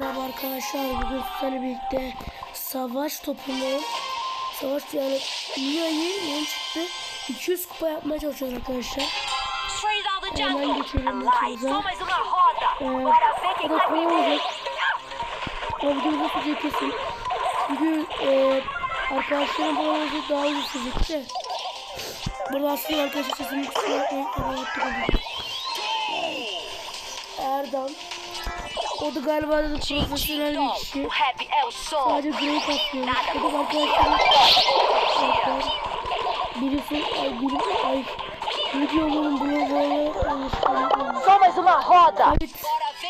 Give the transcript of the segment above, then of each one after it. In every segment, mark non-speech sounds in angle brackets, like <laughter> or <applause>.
Merhaba arkadaşlar bugün sizlerle birlikte savaş topunu savaş yani Mia'yı yeni çıktı. 200 kupa yapmaya çalışıyoruz arkadaşlar. Hemen geçelim roda. Ee, da primeiro. olacak? Ama videomuzu sürecek kesin çünkü e, arkadaşlarım falan olacak daha uzun sürecek de. Burada aslında arkadaşlar sesimi kusura bakmayın. Erdem o da galiba da profesyonel bir kişi. Sadece Grey atlıyor. O da arkadaşlar. Birisi ay biri ay videoların blogları olmuş. Somos uma roda. Evet.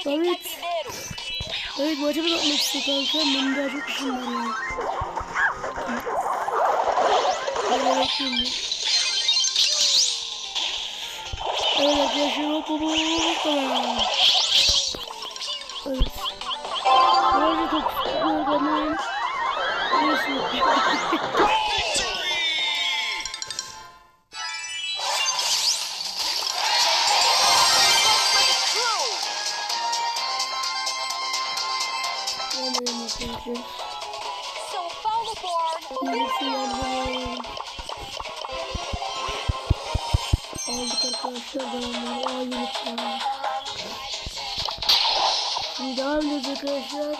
Evet. Evet maça mı atmak istiyor kanka? Benim daha çok işim var ya. Hadi bakayım. Evet arkadaşlar hop hop hop hop hop. Evet. Böylece çok sıkıyor adamın. Neyse. <laughs> Devam ediyoruz arkadaşlar.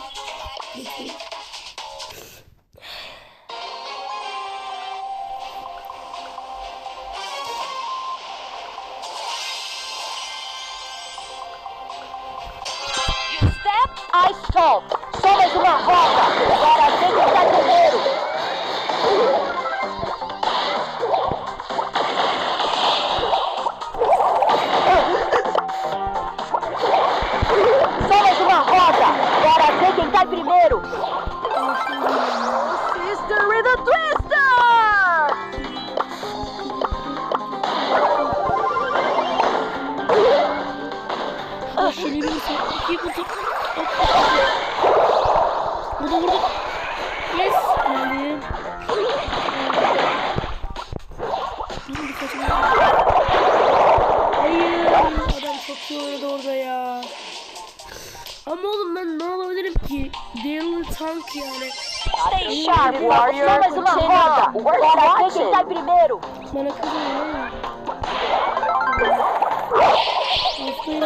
İnsan. İki kutu. Burada burada. Yes. Geldim. Dur bir kaçın. Hayır. Adam çok iyi oynadı orada ya. Ama oğlum ben ne olabilirim ki? Dale'ın tank yani. Stay sharp, warrior. Somos uma roda. Bora ver quem cai primeiro. Bana kızıyor ama. Hastayım.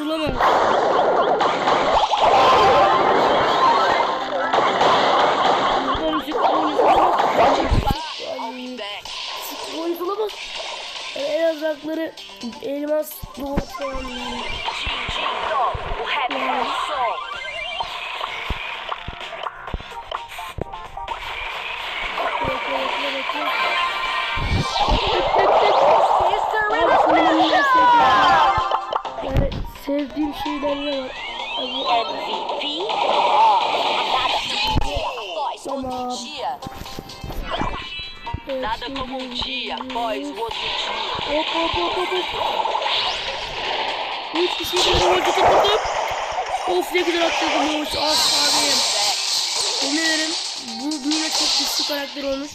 Oyuncusu olamaz. Yani en az hakları elmas falan yani. O rap dia. Nada como um dia após o outro dia. Hop hop hop hop. Üç kişiyi bir gol tutamadım. Of ne güzel atladım Oğuz. Ah abim. Yemin ederim bu büyüne çok güçlü karakter olmuş.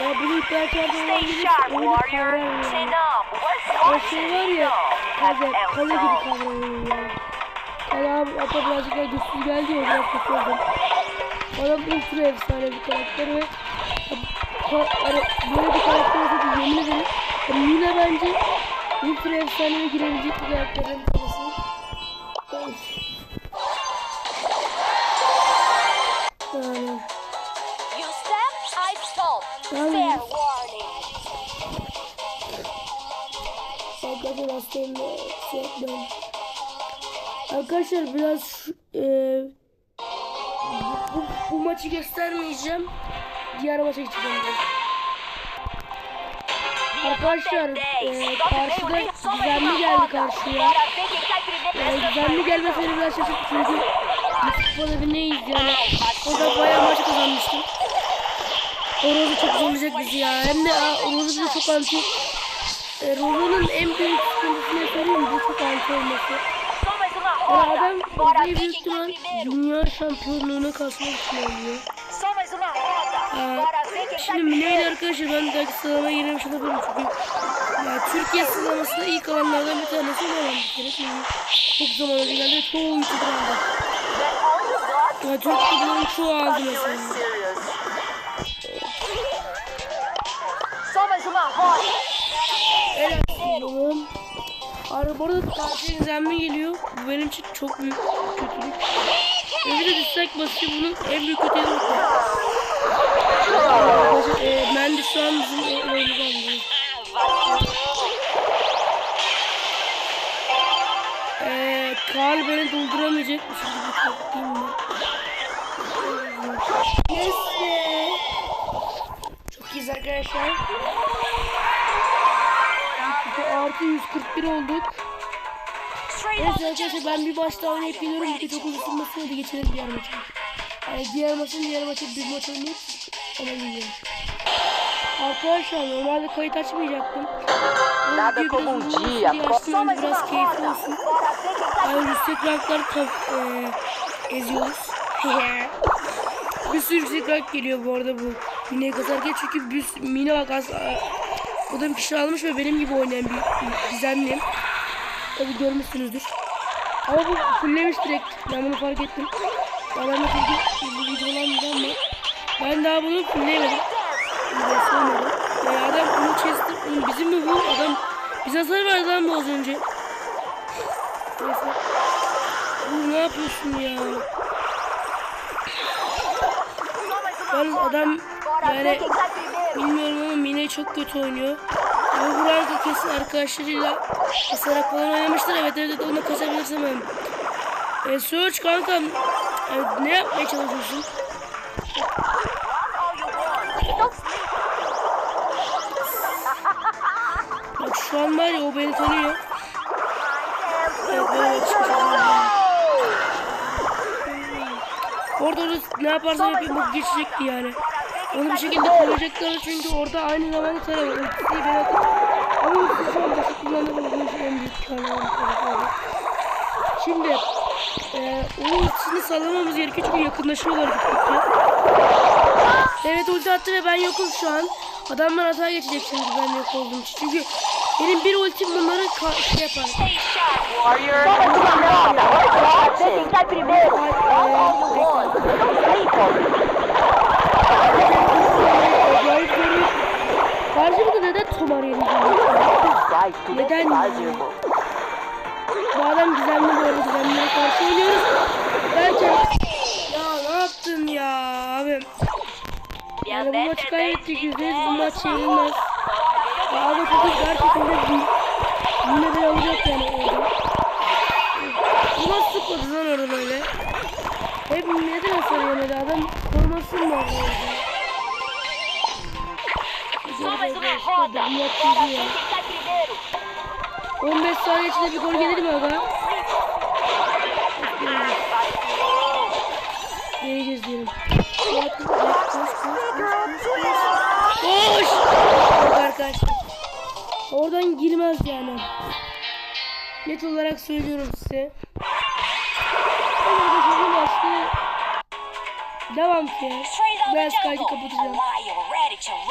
Ya bunu biri sharp, oyunu yani. Senão, O şey var ya, kale, kale gibi kavramıyor yani. Kale abi hatta birazcık daha güçsüz geldi ya biraz kötü oldum. Adam ultra efsane bir karakter ve böyle bir karakter olsa yemin ederim yani Mina bence ultra efsaneye girebilecek bir karakterden bir tanesi. Yani You step, I stop. Tamam. Fair warning. Arkadaşlar aslında şey yapmayın. Arkadaşlar biraz e, bu, bu maçı göstermeyeceğim. Diğer maça geçeceğim ben. Arkadaşlar e, karşıda düzenli geldi karşıya. E, düzenli gelmesi beni biraz şaşırttı çünkü futbol evindeyiz yani. Orada bayağı maç kazanmıştım. Orada çok zorlayacak bizi ya. Hem de Orada da çok anti e, Rozo'nun en büyük sıkıntısı ne söyleyeyim? Bu çok anti olması. Só mais uma Yani roda. Adam ver büyük ihtimal dünya şampiyonluğuna kasmak için oynuyor. Tá Şimdi Mine ile primeiro. arkadaşlar ben belki sıralamaya girmemiş olabilirim çünkü ya, Türkiye sıralamasında ilk alanlardan bir tanesi olan bir kere. Çünkü çok zaman önce geldi çoğu YouTuber aldı. Ya, Türk YouTuber'ın çoğu aldı mesela. Só mais Araba arada karşıya izlenme geliyor. Bu benim için çok büyük kötülük. Ve bir de dislike basıyor bunun en büyük kötülüğü. Arkadaşlar e, ben de şu an bizim oyunumuzu anlıyorum. Eee Karl beni dolduramayacak. Şimdi bir mi? Yes be. Çok iyiyiz arkadaşlar. Artı 141 olduk. Evet arkadaşlar ben bir maç daha oynayıp geliyorum. Bir de çok uzun sürmesin hadi geçelim diğer maça. Yani diğer maçın diğer maça bir maç oynayıp ona gidiyorum. Arkadaşlar normalde kayıt açmayacaktım. Ama Nada como um biraz uzun dia, Só mais uma biraz keyifli roda. Yani yüksek ranklar kap, e, eziyoruz. <laughs> bir sürü yüksek rank geliyor bu arada bu Mine'yi kazarken çünkü bir Mine bak o da bir kişi almış ve benim gibi oynayan bir, bir. Tabi görmüşsünüzdür. Ama bu fulllemiş direkt. Ben bunu fark ettim. Ya ben de bu videolandı ama ben daha bunu fullleyemedim. Ben sevmedim. Ya adam bunu chester, oğlum bizim mi bu? Adam bize hasar verdi lan bu az önce. Neyse. Oğlum ne yapıyorsun ya? Yalnız adam yani. Bilmiyorum ama Mine çok kötü oynuyor. Ama bu ranka kesin arkadaşlarıyla kasarak falan oynamıştır. Evet evet evet onu kasabilirsem hem. E, Search kankam e, ne yapmaya çalışıyorsun? Bak şu an var ya o beni tanıyor. Evet. Orada ne yaparsam yapayım bu geçecekti yani. Onu bir şekilde koruyacaklar çünkü orada aynı zamanda tarafı. Ultisiyi ben atıp ama ultisi şu an basit kullandım ama bunun için en büyük tarafı. Şimdi e, o ultisini sallamamız gerekiyor çünkü yakınlaşıyorlar gittikçe. Evet ulti attı ve ben yokum şu an. Adamlar hata geçecek şimdi ben yok olduğum için. Çünkü benim bir ultim bunları şey yapar. Warrior. Só mais uma roda. Bora ver quem tá primeiro. Ay, All e, you want. Don't sleep. Acayip görüyor. Karşımda neden Tomar tu Neden. Bu gizemli bu arada gizemlere karşı oynuyoruz. Derken ya ne yaptın ya abi? Yani bu maçı kaybettik yüzdeyiz bu maç yenilmez. Ya ama çok gerçekten de tá primeiro. 15 saniye içinde bir gol gelir mi aga? Geleceğiz diyelim. Koş! Bak arkadaşlar. Oradan girmez yani. Net olarak söylüyorum size. Devam ki. Biraz kaydı kapatacağım.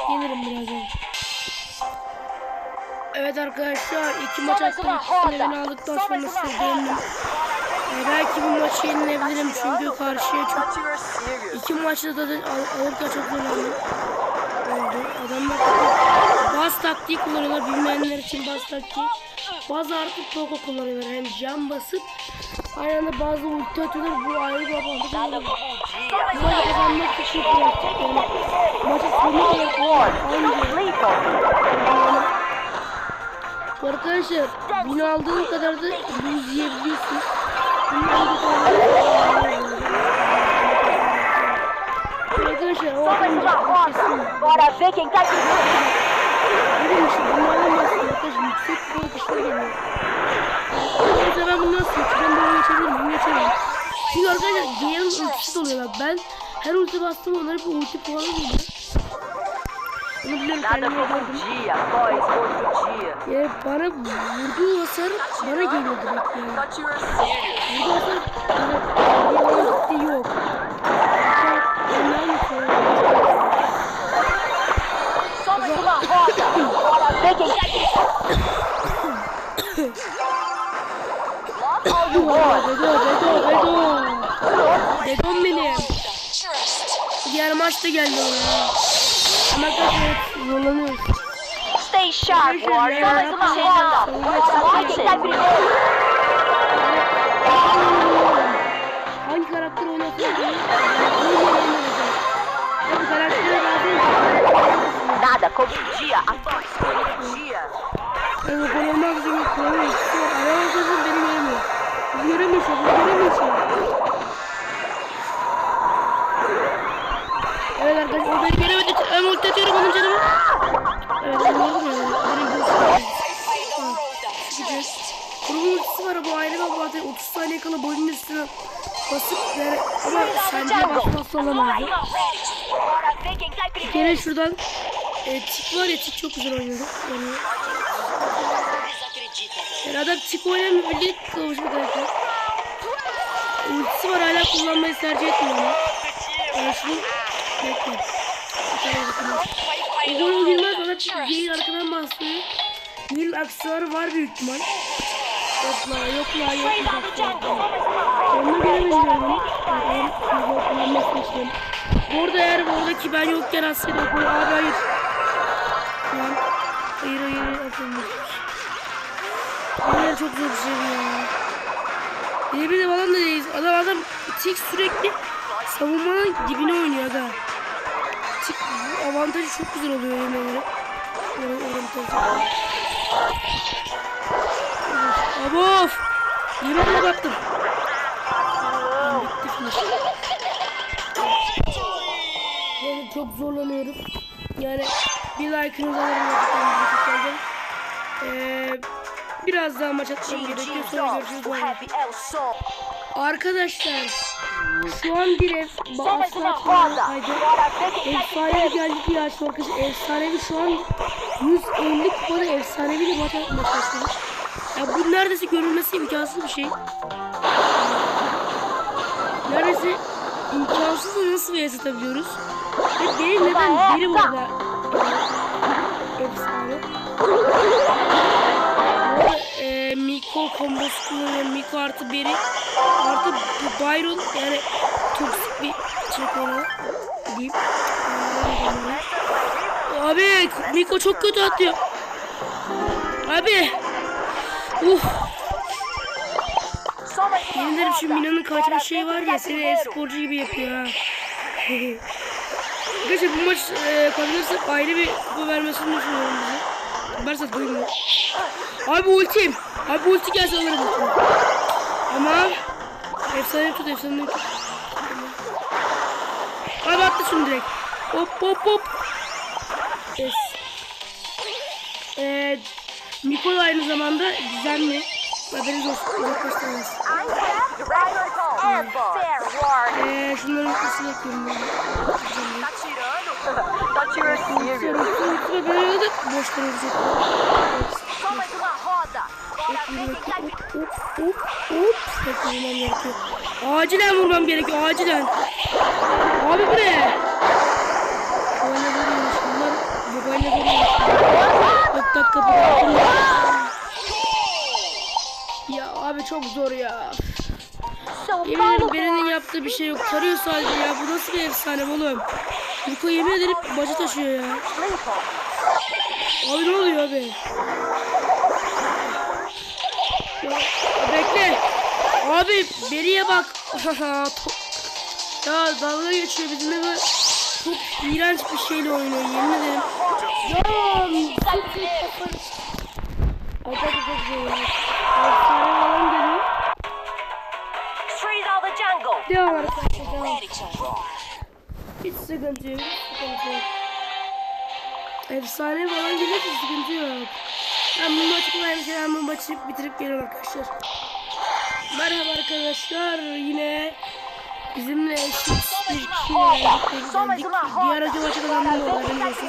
Gelirim birazdan. Evet arkadaşlar iki maç attım. İkisini beni aldıktan sonra döndüm. Ee, belki bu maçı yenilebilirim çünkü karşıya çok iki maçta da al, alırken çok önemli oldu. Adamlar baz taktiği kullanıyorlar. Bilmeyenler için baz taktiği. Bazı artık Poco kullanıyorlar. Hem cam basıp aynı anda bazı ulti atıyorlar. Bu ayrı bir avantaj maçı kazanmak için yani maçı sonuna kadar aynı Arkadaşlar bunu aldığın kadar da buz. Bunu aldığı kadar Arkadaşlar o atınca kesin. tá primeiro. Dedim işte bunu alamazsın arkadaşlar yüksek bir bakışlar geliyor. Mesela ben bunu nasıl geçeceğim böyle geçebilir miyim? Geçemem. Çünkü arkadaşlar Gale'ın ultisi doluyor bak ben her ulti bastım onlara bir ulti puanı geliyor. Bunu biliyorum um gördüm. Yani bana vurduğu hasar bana geliyor direkt yani. Thought you were serious. Vurduğu hasar bana gitti yok. Bedon <coughs> benim. Diğer maçta geldi ona. Ama arkadaşlar zorlanıyoruz. Stay sharp, Warrior. Uma quer primeiro. Hangi karakter oynasın? Bu karaktere lazım. Nada como um dia após outro dia. Yani gol olmaz gibi kralı ikisi var. Ayağım sözüm beni göremiyor. Bizi göremiyor şu an, bizi göremiyor şu an. Evet arkadaşlar o beni göremedi. Ben ulti atıyorum onun canımı. Evet ben ya. Benim. Gideceğiz. Grubun ultisi var bu ayrı ve bu zaten 30 saniye kala boyunun üstüne basıp yani ama sence basmazsa ver primeiro. Gene şuradan e, tik var ya tik çok güzel oynuyordu. Yani yani adam tik oynamıyor kılavuş bir karakter. Ultisi var hala kullanmayı tercih etmiyor. Yani şunu bekle. Bir tane bakın. O gol girmez bana değil arkadan bastırıyor. Değil aksesuarı var büyük ihtimal. Yok la yok la yok la. Onu göremeyeceğim onu. Yani onu kullanmasını istiyorum. Bu arada eğer buradaki ben yokken aslında gol abi hayır. Lan. Hayır hayır atılmış. Hayır çok zor bir şey ya. Bir de adam da değiliz. Adam adam tik sürekli savunmanın dibine oynuyor aga. Avantajı çok güzel oluyor yemin ederim. Oraya oraya Abi of. Yeminle baktım. Bitti. Yani çok zorlanıyorum. Yani bir like'ınızı bu Ee, biraz daha maç atmam gerekiyor. Sonra görüşürüz. Arkadaşlar şu an bir ev asla kaydı. Primeiro. geldi bir açtı arkadaşlar. Efsanevi şu an 150 kupada efsanevi de maç başlamış. Ya bu neredeyse görülmesi imkansız bir şey. Neredeyse imkansız da nasıl bir atabiliyoruz? Ve benim neden biri burada efsane. Miko kombosu kullanıyor. Miko artı biri artı Byron yani toksik bir çek ona diyeyim. Abi Miko çok kötü atıyor. Abi. Uf. Yemin ederim şu. Mina'nın kaçma ver var ya seni e-sporcu gibi yapıyor ha. <laughs> Arkadaşlar bu maç e, kazanırsak ayrı bir kupa vermesini düşünüyorum bize. Koyayım ya. Abi ultim. Abi ulti gelse alırım. Ama efsane tut efsane tut. Abi attı şunu direkt. Hop hop hop. Yes. Eee Miko da aynı zamanda düzenli. Haberiniz olsun. Warning. Eee şunların ultisini ekliyorum ben. Tá tirando? Thought Hop hop hop hop. Tek vurmam gerekiyor. Acilen vurmam gerekiyor. Acilen. Abi bu ne? Böyle vuruyormuş. Bunlar bu böyle vuruyormuş. 4 dakika bıraktım. Ya abi çok zor ya. Yemin ederim Beren'in yaptığı bir şey yok. Tarıyor sadece ya. Bu nasıl bir efsane oğlum? Niko yemin ederim bacı taşıyor ya. Abi ne oluyor abi? Abi Beri'ye bak. <laughs> ya dalga geçiyor bizimle böyle çok <laughs> iğrenç bir şeyle oynuyor yemin ederim. Ya. Devam arkadaşlar devam. Hiç sıkıntı yok. Hiç sıkıntı yok. Efsane falan gelirse sıkıntı yok. Ben bu maçı kolaymış. Ben bu maçı bitirip geliyorum arkadaşlar. Merhaba arkadaşlar. Yine Bizimle. Diğer acı maçı kazandım bu arada biliyorsun.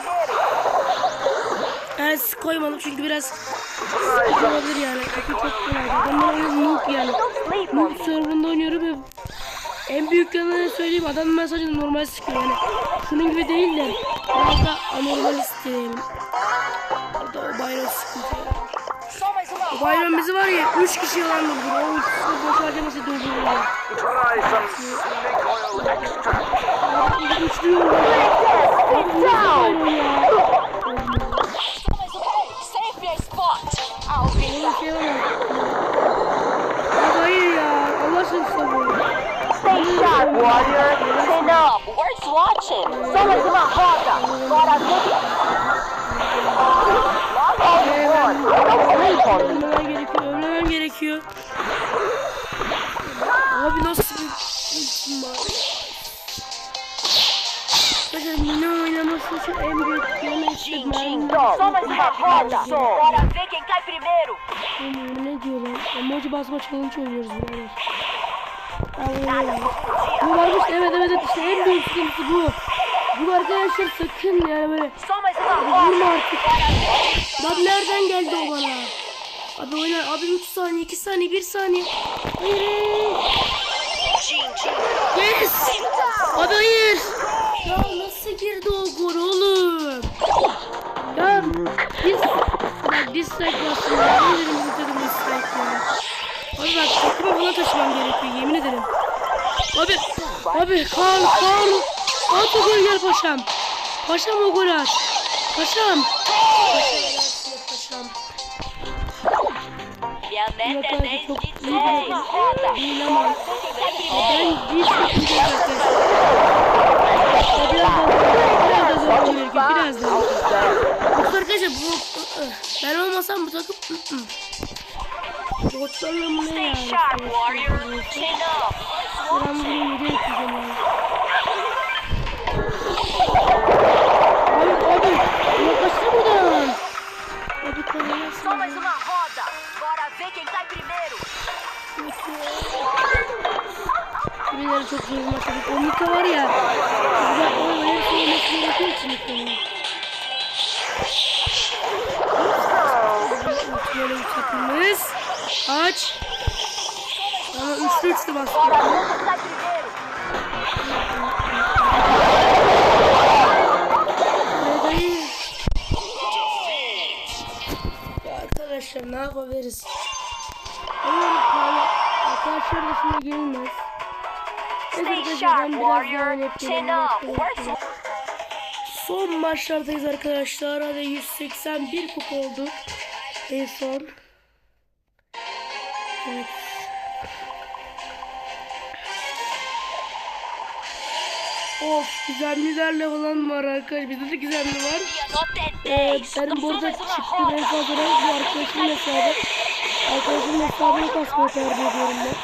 Yani koymadım çünkü biraz sıkıntı olabilir yani. Çünkü çok kolay. Ben böyle noob yani. Noob serverında oynuyorum ve en büyük yanını söyleyeyim adam mesajını normal sıkıyor yani. Şunun gibi değil de biraz da anormalist diyelim. Bayram bizi var ya 3 kişi yalan durdur. O ikisini boş harcaması. Abi üçlü sharp, warrior. Chin up. Worth watching. Someone's in my harder. But I'm looking. Gerekiyor. Abi nasıl bir. Bakın minyon oynaması için en büyük. Oğlum ne diyorlar? Emoji basma challenge oynuyoruz birader. Bu varmış evet evet işte en büyük sıkıntısı bu. Bu arkadaşlar sakın yani böyle vurma artık. Lan nereden geldi o bana? Abi oyna abi 3 saniye 2 saniye 1 saniye. Hayır. Yes. Abi hayır. Ya nasıl girdi o gol oğlum? Ya biz bak dislike. Ne dedim bu dedim dislike ya. Abi bak takımı buna taşımam gerekiyor yemin ederim. Abi abi Kaan Kaan at o gol gel paşam. Paşam o gol at. Paşam. 10 çok iyi bir 10. Roda. Değil ama ben bir şekilde. Ya Biraz daha zor gerekiyor biraz daha. Yoksa arkadaşlar bu ben olmasam bu takım Botlarla mı ne yani? Ben bunu yapacağım yani. Daha warrior. oynayıp Chin gelirim. up. Worth Son maçlardayız arkadaşlar. Hadi 181 kupa olduk. En son. Evet. Of gizemlilerle falan var arkadaşlar. Bizde de gizemli var. Ee, 10. benim burada çıktığım en fazla renk bu arkadaşımın hesabı. Arkadaşımın hesabını kasmaya tercih ediyorum ben.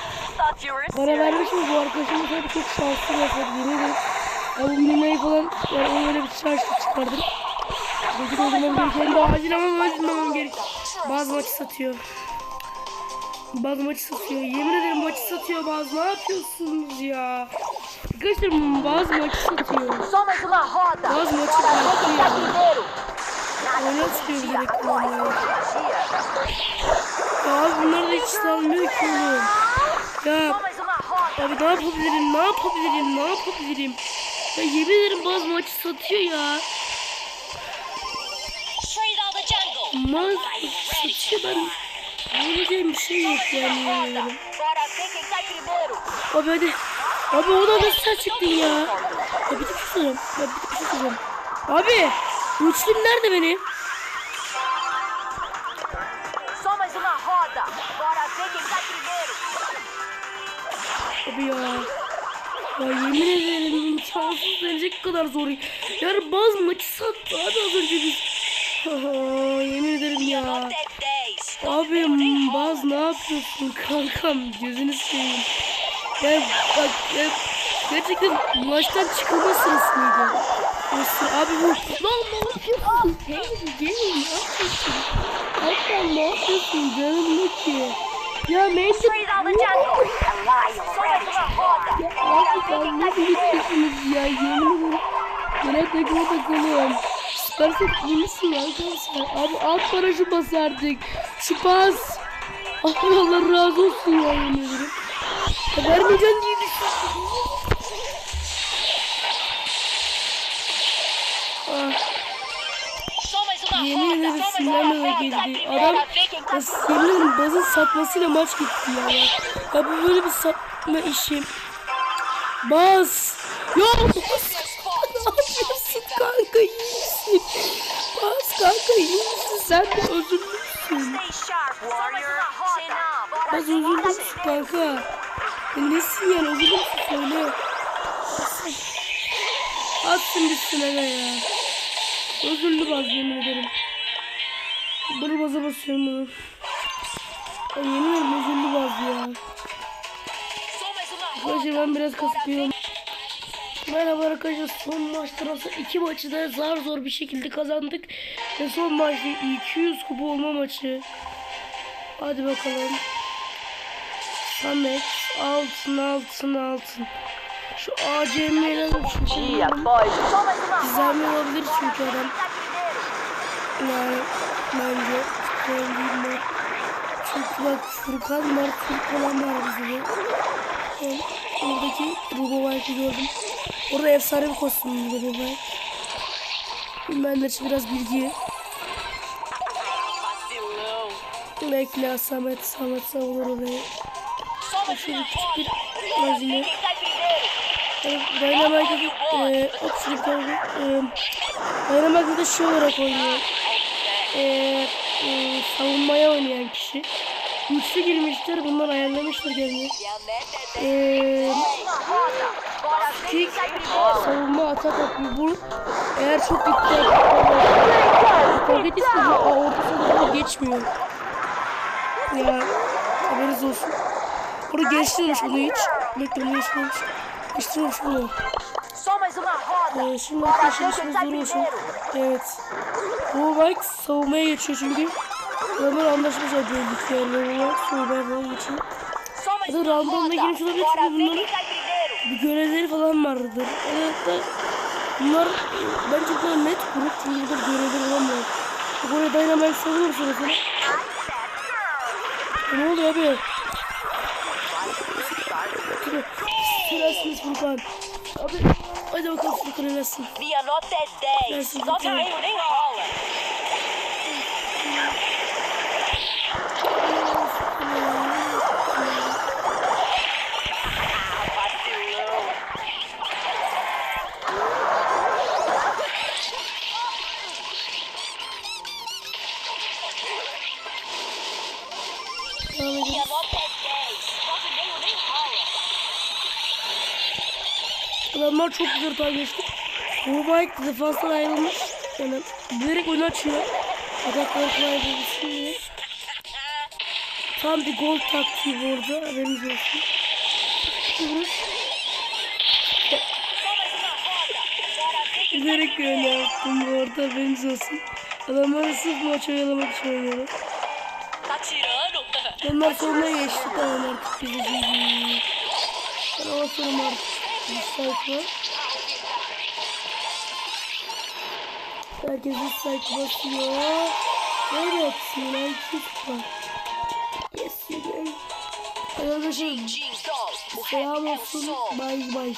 Bana serious. vermiş mi bu arkadaşımın hesabı çok şanslı bir hesap yemin ederim. Mina'yı falan yani onu öyle bir şanslı çıkardım. Gıcık olmam gereken de acil ama acilmemem gerek. Bazı maçı satıyor. Bazı maçı satıyor. Yemin ederim maçı satıyor bazı. Ne yapıyorsunuz ya? Arkadaşlar bazı maçı satıyor. Bazı maçı satıyor. bir de reklamı. Ya abi bunlar da hiç salmıyor ki oğlum. Ya abi ne yapabilirim, ne yapabilirim, ne yapabilirim? Ya yemin ederim bazı maçı satıyor ya. Maç satıyor ben. Yapabileceğim bir şey yok yani. Abi hadi. Abi o da nasıl çıktın ya? Ya bir şey söyleyeyim. Ya bir şey söyleyeyim. Abi. Üçlüm nerede benim? Abi ya. Ya yemin ederim imkansız denecek kadar zor. Yani bazı maçı sattı abi az önce biz. yemin ederim ya. Nota 10. Abi Baz ne yapıyorsun kankam gözünü seveyim. Ya bak ya, gerçekten maçtan çıkılma sırası mıydı? Nasıl abi bu lan ne yapıyorsun? Hey gel ne yapıyorsun? Hakan ne yapıyorsun canım ne ki? Ya abi sen ne biliyorsunuz ya yemin ederim. Yine takıma takılıyorum. Süpersin kimsin arkadaşlar? Abi alt paraşüt bas artık. Şu pas. Abi Allah razı olsun ya yemin ederim. Ya vermeyeceğim diye düşündüm. Ah. Yemin ederim sinirlenme uma de geldi. Adam ya yemin ederim bazın satmasıyla maç gitti ya. Ya bu böyle bir satma işi. Bas. Ya bas. ne yapıyorsun kanka iyi misin? Bas kanka iyi misin? Sen de özürlüsün. Bas özürlüsün kanka. Nesin yani özürlüsün söyle. Atsın gitsin aga ya. Özürlü baz yemin ederim. Bunu baza basıyorum bunu. Ay yemin ederim özürlü baz ya. Arkadaşlar ben biraz kasıpıyorum. Merhaba arkadaşlar son maçta aslında iki maçı da zar zor bir şekilde kazandık. Ve son maçta 200 kupa olma maçı. Hadi bakalım. Samet altın altın altın. Şu ACM'yle de Dia, şu Gizemli olabilir çünkü adam. Yani bence ben değiller. Çünkü bak Furkan var, Furkan var bizde. Ben oradaki Rubo White'ı gördüm. Orada efsane bir kostüm Rubo White. Ben de biraz bilgi. Bekle Samet, Samet savunur orayı. Şöyle küçük bir. Evet, Dynamite'da e, tane e, Dynamite'da da şey olarak oynuyor. E, e, savunmaya oynayan kişi. Güçlü girmişler, bunlar ayarlamışlar kendini. E a meta é E, uma roda. Bora ver quem kick, savunma, atak atıyor. Bu eğer çok iddia Paket istiyor. Orta sahada geçmiyor. Ya haberiniz olsun. Burada geçtirmemiş onu hiç. Bekle bunu geçtirmemiş. Geçtirmemiş bunu. Ee, şimdi arkadaşlar olsun. primeiro. Evet. Bu bike savunmaya geçiyor çünkü. Anlaşmışlar belli ki yani. Bu bike savunmaya falan geçiyor. Ya da randomda girmiş olabilir çünkü bunların bir görevleri falan vardır. Evet bunlar bence bunlar net grup çünkü burada görevleri falan var. Bak oraya Dynamite savunursa mesela. Ne oluyor abi? Sırasınız Furkan. Abi hadi bakalım Furkan ölersin. Minha nota é 10. Esse Só aqui. caiu, Adamlar çok güzel. Bu Mike defanstan ayrılmış. Yani bilerek oyunu açıyor. Atakları kolay bulsun diye. Tam bir gol taktiği bu arada. Haberiniz olsun. Bilerek öyle yaptım bu arada. Haberiniz olsun. Adamları sırf maç oyalamak için tirando. Onlar sonuna geçti. Tamam artık biz de. Ben hava sonum artık. Bir sayfa. Herkes sayfa basıyor. Evet. Sinan Küspa. Yes Sinan. Sol. O selam olsun. Bye bye.